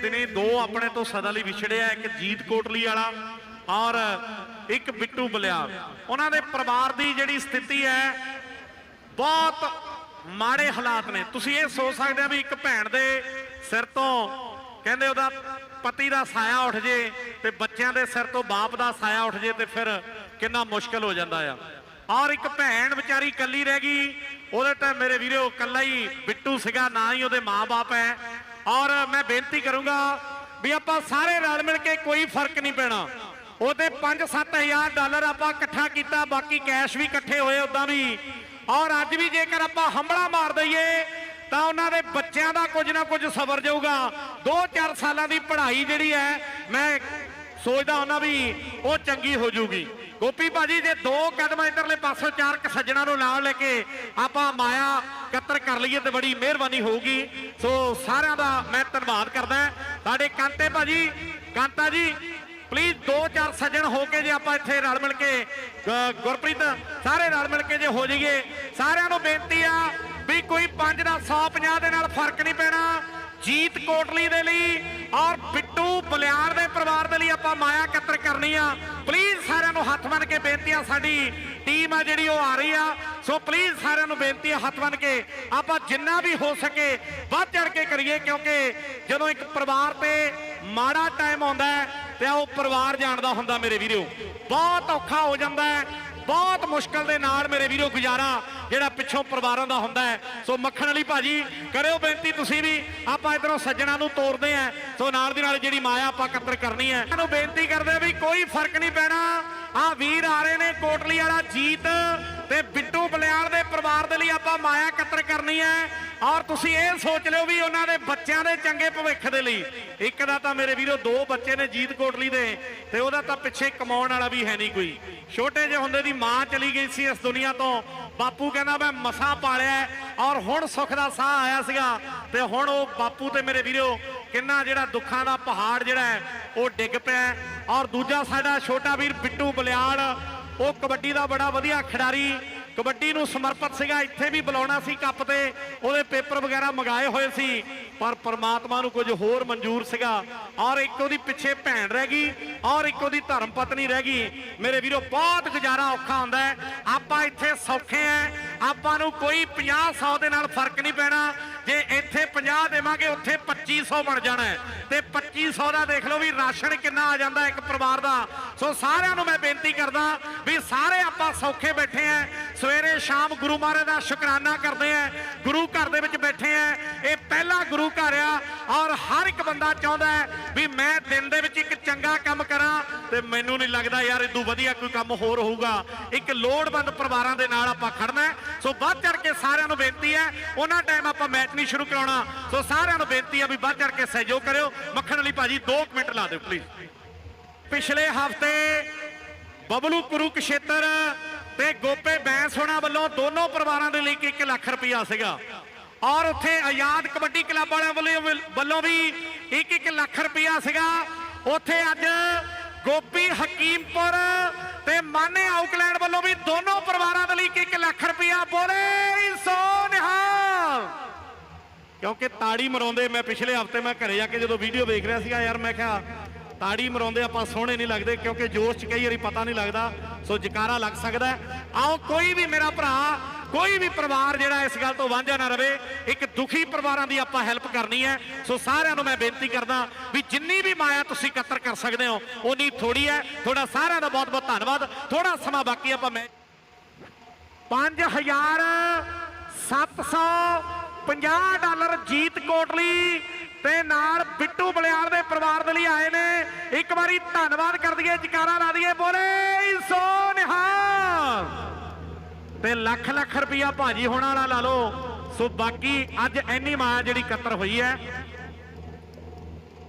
ਦਿਨੇ ਦੋ ਆਪਣੇ ਤੋਂ ਸਦਾ ਲਈ ਵਿਛੜਿਆ, ਇੱਕ ਜੀਤ ਕੋਟਲੀ ਵਾਲਾ ਔਰ ਇੱਕ ਬਿੱਟੂ ਬਲਿਆਰ ਉਹਨਾਂ ਦੇ ਪਰਿਵਾਰ ਦੀ ਜਿਹੜੀ ਸਥਿਤੀ ਹੈ, ਬਹੁਤ ਮਾੜੇ ਹਾਲਾਤ ਨੇ। ਤੁਸੀਂ ਇਹ ਸੋਚ ਸਕਦੇ ਆ ਵੀ ਇੱਕ ਭੈਣ ਦੇ ਸਿਰ ਤੋਂ ਕਹਿੰਦੇ ਉਹਦਾ ਪਤੀ ਦਾ ਸਾਇਆ ਉੱਠ ਜੇ ਤੇ ਬੱਚਿਆਂ ਦੇ ਸਿਰ ਤੋਂ ਬਾਪ ਦਾ ਸਾਇਆ ਉੱਠ ਜੇ ਤੇ ਫਿਰ ਕਿੰਨਾ ਮੁਸ਼ਕਲ ਹੋ ਜਾਂਦਾ ਆ। ਔਰ ਇੱਕ ਭੈਣ ਵਿਚਾਰੀ ਇਕੱਲੀ ਰਹਿ ਗਈ, ਉਹਦੇ ਟਾਈਮ ਮੇਰੇ ਵੀਰੋ ਇਕੱਲਾ ਹੀ ਬਿੱਟੂ ਸੀਗਾ, ਨਾ ਹੀ ਉਹਦੇ ਮਾਪੇ ਹੈ। ਔਰ ਮੈਂ ਬੇਨਤੀ ਕਰੂੰਗਾ ਵੀ ਆਪਾਂ ਸਾਰੇ ਰਲ ਮਿਲ ਕੇ ਕੋਈ ਫ਼ਰਕ ਨਹੀਂ ਪੈਣਾ। ਉਹਦੇ 5-7000 ਡਾਲਰ ਆਪਾਂ ਇਕੱਠਾ ਕੀਤਾ, ਬਾਕੀ ਕੈਸ਼ ਵੀ ਇਕੱਠੇ ਹੋਏ ਉਦਾਂ ਵੀ। ਔਰ ਅੱਜ ਵੀ ਜੇਕਰ ਆਪਾਂ ਹਮਲਾ ਮਾਰ ਦਈਏ, ਤਾਂ ਉਹਨਾਂ ਦੇ ਬੱਚਿਆਂ ਦਾ ਕੁਝ ਨਾ ਕੁਝ ਸਬਰ ਜਾਊਗਾ। 2-4 ਸਾਲਾਂ ਦੀ ਪੜ੍ਹਾਈ ਜਿਹੜੀ ਹੈ, ਮੈਂ ਸੋਚਦਾ ਉਹਨਾਂ ਵੀ ਉਹ ਚੰਗੀ ਹੋ ਜਾਊਗੀ। ਗੋਪੀ ਭਾਜੀ, ਜੇ ਦੋ ਕਦਮ ਇਧਰਲੇ ਪਾਸੋਂ, ਚਾਰ ਕ ਸੱਜਣਾ ਨੂੰ ਨਾਲ ਲੈ ਕੇ ਆਪਾਂ ਮਾਇਆ ਇਕੱਤਰ ਕਰ ਲਈਏ ਤੇ ਬੜੀ ਮਿਹਰਬਾਨੀ ਹੋਊਗੀ। ਸੋ ਸਾਰਿਆਂ ਦਾ ਮੈਂ ਧੰਨਵਾਦ ਕਰਦਾ ਸਾਡੇ ਕਾਂਤੇ ਭਾਜੀ, ਕਾਂਤਾ ਜੀ ਪਲੀਜ਼ ਦੋ ਚਾਰ ਸੱਜਣ ਹੋ ਕੇ ਜੇ ਆਪਾਂ ਇੱਥੇ ਰਲ ਮਿਲ ਕੇ ਗੁਰਪ੍ਰੀਤ, ਸਾਰੇ ਰਲ ਮਿਲ ਕੇ ਜੇ ਹੋ ਜਾਈਏ। ਸਾਰਿਆਂ ਨੂੰ ਬੇਨਤੀ ਆ ਵੀ ਕੋਈ 5 ਦਾ 150 ਦੇ ਨਾਲ ਫ਼ਰਕ ਨਹੀਂ ਪੈਣਾ। ਜੀਤ ਕੋਟਲੀ ਦੇ ਲਈ ਔਰ ਬਿੱਟੂ ਬਲਿਆਰ ਦੇ, ਪਰਿਵਾਰ ਦੇ ਲਈ ਆਪਾਂ ਮਾਇਆ ਇਕੱਤਰ ਕਰਨੀ ਆ। ਪਲੀਜ਼ ਸਾਰਿਆਂ ਨੂੰ ਹੱਥ ਬੰਨ ਕੇ ਬੇਨਤੀ ਆ, ਸਾਡੀ ਟੀਮ ਆ ਜਿਹੜੀ ਉਹ ਆ ਰਹੀ ਆ। ਸੋ ਪਲੀਜ਼ ਸਾਰਿਆਂ ਨੂੰ ਬੇਨਤੀ ਆ ਹੱਥ ਬੰਨ ਕੇ, ਆਪਾਂ ਜਿੰਨਾ ਵੀ ਹੋ ਸਕੇ ਵੱਧ ਚੜ ਕੇ ਕਰੀਏ, ਕਿਉਂਕਿ ਜਦੋਂ ਇੱਕ ਪਰਿਵਾਰ ਤੇ ਮਾੜਾ ਟਾਈਮ ਆਉਂਦਾ ਤੇ ਉਹ ਪਰਿਵਾਰ ਜਾਣਦਾ ਹੁੰਦਾ ਮੇਰੇ ਵੀਰੋ। ਬਹੁਤ ਔਖਾ ਹੋ ਜਾਂਦਾ ਹੈ, ਬਹੁਤ ਮੁਸ਼ਕਲ ਦੇ ਨਾਲ ਮੇਰੇ ਵੀਰੋ ਗੁਜ਼ਾਰਾ ਜਿਹੜਾ ਪਿੱਛੋਂ ਪਰਿਵਾਰਾਂ ਦਾ ਹੁੰਦਾ ਹੈ। ਸੋ ਮੱਖਣ ਵਾਲੀ ਭਾਜੀ, ਕਰਿਓ ਬੇਨਤੀ ਤੁਸੀਂ ਵੀ, ਆਪਾਂ ਇਧਰੋਂ ਸੱਜਣਾ ਨੂੰ ਤੋਰਦੇ ਆ ਸੋ ਨਾਲ ਦੀ ਨਾਲ ਜਿਹੜੀ ਮਾਇਆ ਆਪਾਂ ਇਕੱਤਰ ਕਰਨੀ ਹੈ ਤੁਹਾਨੂੰ ਬੇਨਤੀ ਕਰਦੇ ਆ ਵੀ ਕੋਈ ਫ਼ਰਕ ਨਹੀਂ ਪੈਣਾ। ਆ ਵੀਰ ਆ ਰਹੇ ਨੇ ਕੋਟਲੀ ਵਾਲਾ ਜੀਤ ਤੇ ਬਿੱਟੂ ਬਲਿਆਲ ਦੇ ਪਰਿਵਾਰ ਦੇ ਲਈ ਆਪਾਂ ਮਾਇਆ ਇਕੱਤਰ ਕਰਨੀ ਹੈ। ਔਰ ਤੁਸੀਂ ਇਹ ਸੋਚ ਲਿਓ ਵੀ ਉਹਨਾਂ ਦੇ ਬੱਚਿਆਂ ਦੇ ਚੰਗੇ ਭਵਿੱਖ ਦੇ ਲਈ। ਇੱਕ ਦਾ ਤਾਂ ਮੇਰੇ ਵੀਰੋ ਦੋ ਬੱਚੇ ਨੇ ਜੀਤ ਕੋਟਲੀ ਦੇ ਤੇ ਉਹਦਾ ਤਾਂ ਪਿੱਛੇ ਕਮਾਉਣ ਵਾਲਾ ਵੀ ਹੈ ਨਹੀਂ ਕੋਈ। ਛੋਟੇ ਜਿਹੇ ਹੁੰਦੇ ਦੀ ਮਾਂ ਚਲੀ ਗਈ ਸੀ ਇਸ ਦੁਨੀਆ ਤੋਂ। ਬਾਪੂ ਕਹਿੰਦਾ, ਮੈਂ ਮਸਾਂ ਪਾਲਿਆ ਔਰ ਹੁਣ ਸੁੱਖ ਦਾ ਸਾਹ ਆਇਆ ਸੀਗਾ ਤੇ ਹੁਣ ਉਹ ਬਾਪੂ ਤੇ ਮੇਰੇ ਵੀਰੋ ਕਿੰਨਾ ਜਿਹੜਾ ਦੁੱਖਾਂ ਦਾ ਪਹਾੜ ਜਿਹੜਾ ਹੈ, ਉਹ ਡਿੱਗ ਪਿਆ ਔਰ ਦੂਜਾ ਸਾਡਾ ਛੋਟਾ ਵੀਰ ਬਿੱਟੂ ਬਲਿਆੜ, ਉਹ ਕਬੱਡੀ ਦਾ ਬੜਾ ਵਧੀਆ ਖਿਡਾਰੀ। ਕਬੱਡੀ ਨੂੰ ਸਮਰਪਿਤ ਸੀਗਾ, ਇੱਥੇ ਵੀ ਬੁਲਾਉਣਾ ਸੀ ਕੱਪ ਤੇ। ਉਹਦੇ ਪੇਪਰ ਵਗੈਰਾ ਮੰਗਾਏ ਹੋਏ ਸੀ, ਪਰ ਪਰਮਾਤਮਾ ਨੂੰ ਕੁਝ ਹੋਰ ਮਨਜ਼ੂਰ ਸੀਗਾ। ਔਰ ਇੱਕ ਉਹਦੀ ਪਿੱਛੇ ਭੈਣ ਰਹਿ ਗਈ, ਔਰ ਇੱਕ ਉਹਦੀ ਧਰਮ ਪਤਨੀ ਰਹਿ ਗਈ। ਮੇਰੇ ਵੀਰੋ, ਬਹੁਤ ਗੁਜ਼ਾਰਾ ਔਖਾ ਹੁੰਦਾ ਹੈ। ਆਪਾਂ ਇੱਥੇ ਸੌਖੇ ਆ ਆਪਾਂ ਨੂੰ ਕੋਈ 50 100 ਦੇ ਨਾਲ ਫ਼ਰਕ ਨਹੀਂ ਪੈਣਾ। ਜੇ ਇੱਥੇ 50 ਦੇਵਾਂਗੇ, ਉੱਥੇ 2500 ਬਣ ਜਾਣਾ ਹੈ। ਤੇ 2500 ਦਾ ਦੇਖ ਲਓ ਵੀ ਰਾਸ਼ਨ ਕਿੰਨਾ ਆ ਜਾਂਦਾ ਇੱਕ ਪਰਿਵਾਰ ਦਾ। ਸੋ ਸਾਰਿਆਂ ਨੂੰ ਮੈਂ ਬੇਨਤੀ ਕਰਦਾ ਵੀ ਸਾਰੇ ਆਪਾਂ ਸੌਖੇ ਬੈਠੇ ਆ ਸਵੇਰੇ ਸ਼ਾਮ ਗੁਰੂ ਮਹਾਰਾਜ ਦਾ ਸ਼ੁਕਰਾਨਾ ਕਰਦੇ ਆ ਗੁਰੂ ਘਰ ਦੇ ਵਿੱਚ ਬੈਠੇ ਆ ਇਹ ਪਹਿਲਾ ਗੁਰੂ ਘਰ ਔਰ ਹਰ ਇੱਕ ਬੰਦਾ ਚਾਹੁੰਦਾ ਹੈ ਵੀ ਮੈਂ ਦਿਨ ਦੇ ਵਿੱਚ ਇੱਕ ਚੰਗਾ ਕੰਮ ਕਰਾਂ ਤੇ ਮੈਨੂੰ ਨਹੀਂ ਲੱਗਦਾ ਯਾਰ ਇਦੋਂ ਵਧੀਆ ਕੋਈ ਕੰਮ ਹੋਰ ਹੋਊਗਾ। ਇੱਕ ਲੋੜਵੰਦ ਪਰਿਵਾਰਾਂ ਦੇ ਨਾਲ ਆਪਾਂ ਖੜਨਾ ਸੋ ਵੱਧ ਚੜ ਕੇ ਸਾਰਿਆਂ ਨੂੰ ਬੇਨਤੀ ਹੈ, ਉਹਨਾਂ ਟਾਈਮ ਆਪਾਂ ਮੈਚ ਨਹੀਂ ਸ਼ੁਰੂ ਕਰਾਉਣਾ। ਸੋ ਸਾਰਿਆਂ ਨੂੰ ਬੇਨਤੀ ਹੈ ਵੀ ਵੱਧ ਚੜ ਕੇ ਸਹਿਯੋਗ ਕਰਿਓ। ਮੱਖਣ ਵਾਲੀ ਭਾਜੀ 2 ਮਿੰਟ ਲਾ ਦਿਓ ਪਲੀਜ਼ ਪਿਛਲੇ ਹਫ਼ਤੇ ਬਬਲੂ ਕੁਰੂਕਸ਼ੇਤਰ ਤੇ ਗੋਪੇ ਬੈਂਸ ਹੋਣਾ ਵੱਲੋਂ ਦੋਨੋਂ ਪਰਿਵਾਰਾਂ ਦੇ ਲਈ 1 ਲੱਖ ਰੁਪਇਆ ਸੀਗਾ। ਔਰ ਉੱਥੇ ਆਜ਼ਾਦ ਕਬੱਡੀ ਕਲੱਬ ਵਾਲਿਆਂ ਵੱਲੋਂ ਵੱਲੋਂ ਵੀ 1-1 ਲੱਖ ਰੁਪਇਆ ਸੀਗਾ। ਉੱਥੇ ਅੱਜ ਗੋਪੀ ਹਕੀਮਪੁਰ ਤੇ ਮਾਨੇ ਆਊਕਲੈਂਡ ਵੱਲੋਂ ਵੀ ਦੋਨੋਂ ਪਰਿਵਾਰਾਂ ਦੇ ਲਈ 1 ਲੱਖ ਰੁਪਇਆ ਬੋਲੇ ਸੋ ਨਿਹਾਲ। ਕਿਉਂਕਿ ਤਾੜੀ ਮਰਾਉਂਦੇ ਮੈਂ ਪਿਛਲੇ ਹਫ਼ਤੇ ਮੈਂ ਘਰੇ ਜਾ ਕੇ ਜਦੋਂ ਵੀਡੀਓ ਵੇਖ ਰਿਹਾ ਸੀਗਾ ਯਾਰ, ਮੈਂ ਕਿਹਾ, ਤਾੜੀ ਮਰਾਉਂਦੇ ਆਪਾਂ ਸੋਹਣੇ ਨਹੀਂ ਲੱਗਦੇ ਕਿਉਂਕਿ ਜੋਸ਼ 'ਚ ਕਈ ਵਾਰੀ ਪਤਾ ਨਹੀਂ ਲੱਗਦਾ, ਸੋ ਜਕਾਰਾ ਲੱਗ ਸਕਦਾ ਆਓ ਕੋਈ ਵੀ ਮੇਰਾ ਭਰਾ ਕੋਈ ਵੀ ਪਰਿਵਾਰ ਜਿਹੜਾ ਇਸ ਗੱਲ ਤੋਂ ਵਾਂਝਾ ਨਾ ਰਵੇ, ਇੱਕ ਦੁਖੀ ਪਰਿਵਾਰਾਂ ਦੀ ਆਪਾਂ ਹੈਲਪ ਕਰਨੀ ਹੈ। ਸੋ ਸਾਰਿਆਂ ਨੂੰ ਮੈਂ ਬੇਨਤੀ ਕਰਦਾ ਵੀ ਜਿੰਨੀ ਵੀ ਮਾਇਆ ਤੁਸੀਂ ਇਕੱਤਰ ਕਰ ਸਕਦੇ ਹੋ ਉਨੀ ਥੋੜੀ ਹੈ। ਤੁਹਾਡਾ ਸਾਰਿਆਂ ਦਾ ਬਹੁਤ ਬਹੁਤ ਧੰਨਵਾਦ। ਥੋੜਾ ਸਮਾਂ ਬਾਕੀ ਆਪਾਂ ਮੈਂ 5750 ਡਾਲਰ ਜੀਤ ਕੋਟਲੀ ਤੇ ਨਾਲ ਬਿੱਟੂ ਬਲਿਆਰ ਦੇ ਪਰਿਵਾਰ ਦੇ ਲਈ ਆਏ ਨੇ। ਇੱਕ ਵਾਰੀ ਧੰਨਵਾਦ ਕਰ ਦਈਏ, ਜਕਾਰਾ ਲਾ ਦਈਏ, ਬੋਲੇ ਸੋ ਨਿਹਾਲ। ਤੇ ਲੱਖ ਲੱਖ ਰੁਪਇਆ ਭਾਜੀ ਹੋਣਾ ਵਾਲਾ ਲਾ ਲਓ। ਸੋ ਬਾਕੀ ਅੱਜ ਐਨੀ ਮਾਇਆ ਜਿਹੜੀ ਇਕੱਤਰ ਹੋਈ ਹੈ